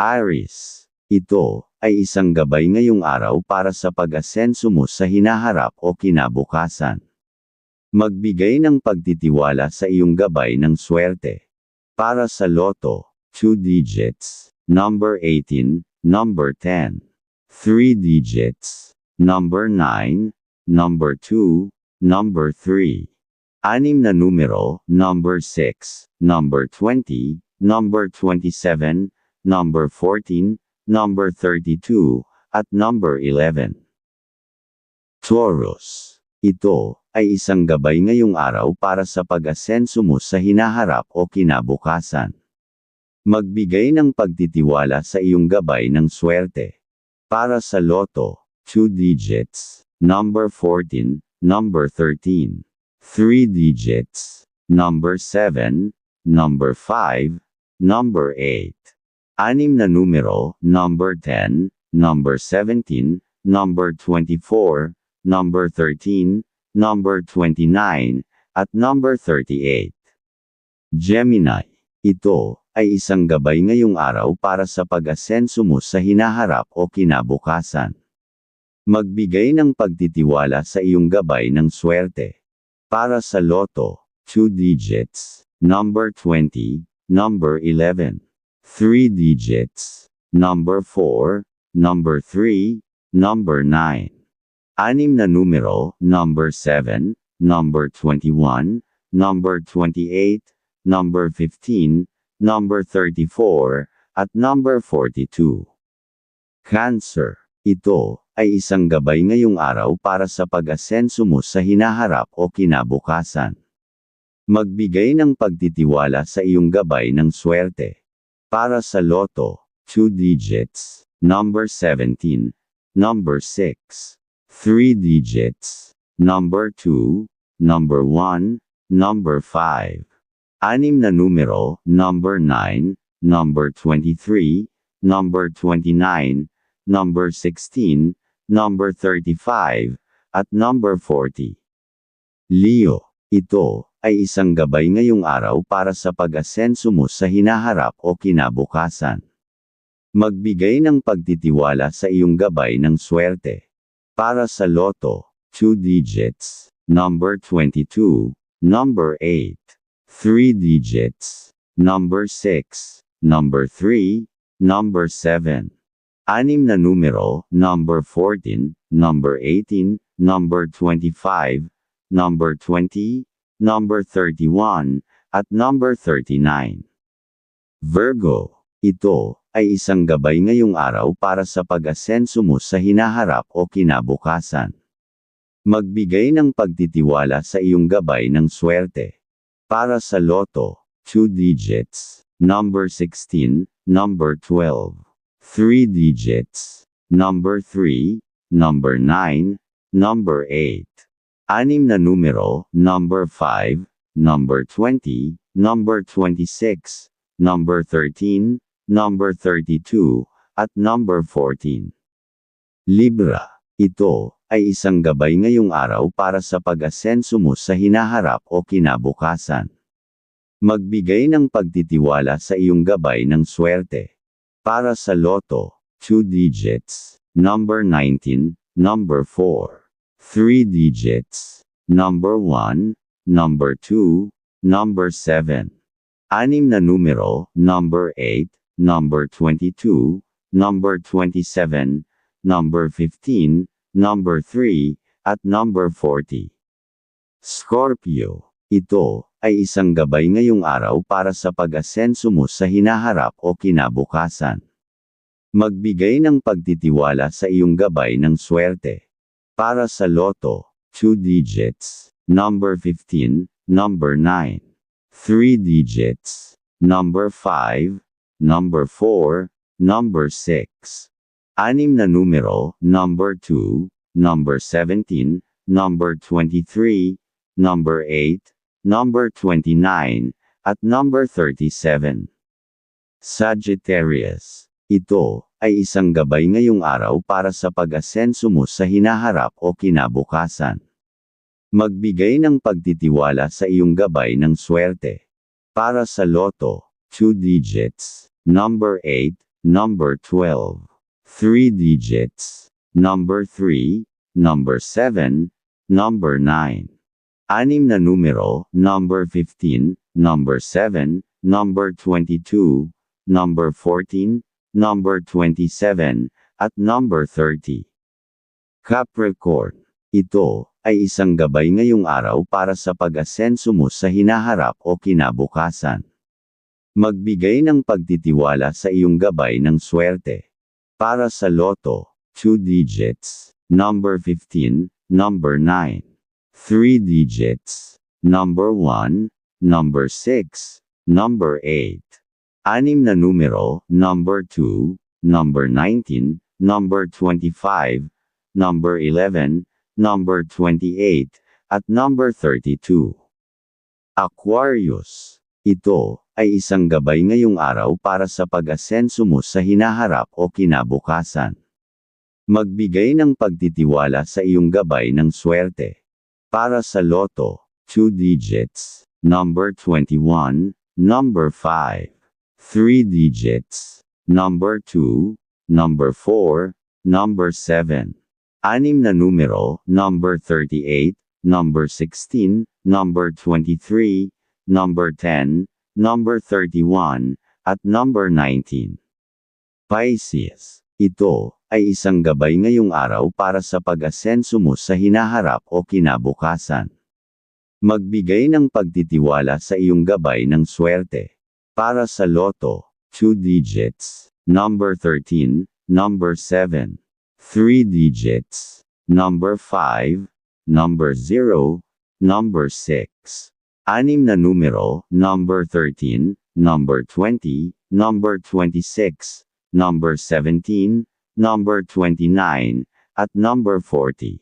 Aris. Ito, ay isang gabay ngayong araw para sa pag-asenso mo sa hinaharap o kinabukasan. Magbigay ng pagtitiwala sa iyong gabay ng swerte. Para sa loto, 2 digits, number 18, number 10. 3 digits, number 9, number 2, number 3. Anim na numero, number 6, number 20, number 27, number 14, number 32, at number 11. Taurus. Ito, ay isang gabay ngayong araw para sa pag-asenso mo sa hinaharap o kinabukasan. Magbigay ng pagtitiwala sa iyong gabay ng swerte. Para sa loto, 2 digits, number 14, number 13, 3 digits, number 7, number 5, number 8. Anim na numero, number 10, number 17, number 24, number 13, number 29, at number 38. Gemini. Ito, ay isang gabay ngayong araw para sa pag-asenso mo sa hinaharap o kinabukasan. Magbigay ng pagtitiwala sa iyong gabay ng swerte. Para sa loto, 2 digits, number 20, number 11, 3 digits, number 4, number 3, number 9. Anim na numero, number 7, number 21, number 28, number 15, number 34, at number 42. Cancer. Ito, ay isang gabay ngayong araw para sa pag-asenso mo sa hinaharap o kinabukasan. Magbigay ng pagtitiwala sa iyong gabay ng swerte. Para sa loto, 2 digits, number 17, number 6. 3 digits, number 2, number 1, number 5. Anim na numero, number 9, number 23, number 29, number 16, number 35, at number 40. Leo, ito, ay isang gabay ngayong araw para sa pag-asenso mo sa hinaharap o kinabukasan. Magbigay ng pagtitiwala sa iyong gabay ng swerte. Para sa loto, 2 digits, number 22, number 8, 3 digits, number 6, number 3, number 7. Anim na numero, number 14, number 18, number 25, number 20, number 31, at number 39. Virgo, ito, ay isang gabay ngayong araw para sa pag-asenso mo sa hinaharap o kinabukasan. Magbigay ng pagtitiwala sa iyong gabay ng swerte. Para sa loto, 2 digits, number 16, number 12, 3 digits, number 3, number 9, number 8. Anim na numero, number 5, number 20, number 26, number 13, number 32, at number 14. Libra, ito, ay isang gabay ngayong araw para sa pag-asenso mo sa hinaharap o kinabukasan. Magbigay ng pagtitiwala sa iyong gabay ng swerte. Para sa loto, 2 digits, number 19, number 4, 3 digits, number 1, number 2, number 7. Anim na numero, number 8, number 22, number 27, number 15, number 3, at number 40. Scorpio. Ito, ay isang gabay ngayong araw para sa pag-asenso mo sa hinaharap o kinabukasan. Magbigay ng pagtitiwala sa iyong gabay ng swerte. Para sa loto, 2 digits, number 15, number 9, 3 digits, number 5, number 4, number 6. Anim na numero, number 2, number 17, number 23, number 8, number 29, at number 37. Sagittarius. Ito, ay isang gabay ngayong araw para sa pag-asenso mo sa hinaharap o kinabukasan. Magbigay ng pagtitiwala sa iyong gabay ng swerte. Para sa loto, 2 digits, number 8, number 12. 3 digits, number 3, number 7, number 9. Anim na numero, number 15, number 7, number 22, number 14, number 27, at number 30. Capricorn. Ito ay isang gabay ngayong araw para sa pag-asenso mo sa hinaharap o kinabukasan. Magbigay ng pagtitiwala sa iyong gabay ng swerte. Para sa loto, 2 digits, number 15, number 9. 3 digits, number 1, number 6, number 8. Anim na numero, number 2, number 19, number 25, number 11, number 28, at number 32. Aquarius. Ito ay isang gabay ngayong araw para sa pag-asenso mo sa hinaharap o kinabukasan. Magbigay ng pagtitiwala sa iyong gabay ng swerte. Para sa loto, 2 digits, number 21, number 5, 3 digits, number 2, number 4, number 7. Anim na numero, number 38, number 16, number 23, number 10, number 31, at number 19. Pisces. Ito ay isang gabay ngayong araw para sa pag-asenso mo sa hinaharap o kinabukasan. Magbigay ng pagtitiwala sa iyong gabay ng swerte. Para sa loto, 2 digits, number 13, number 7. 3 digits, number 5, number 0, number 6. Anim na numero, number 13, number 20, number 26, number 17, number 29, at number 40.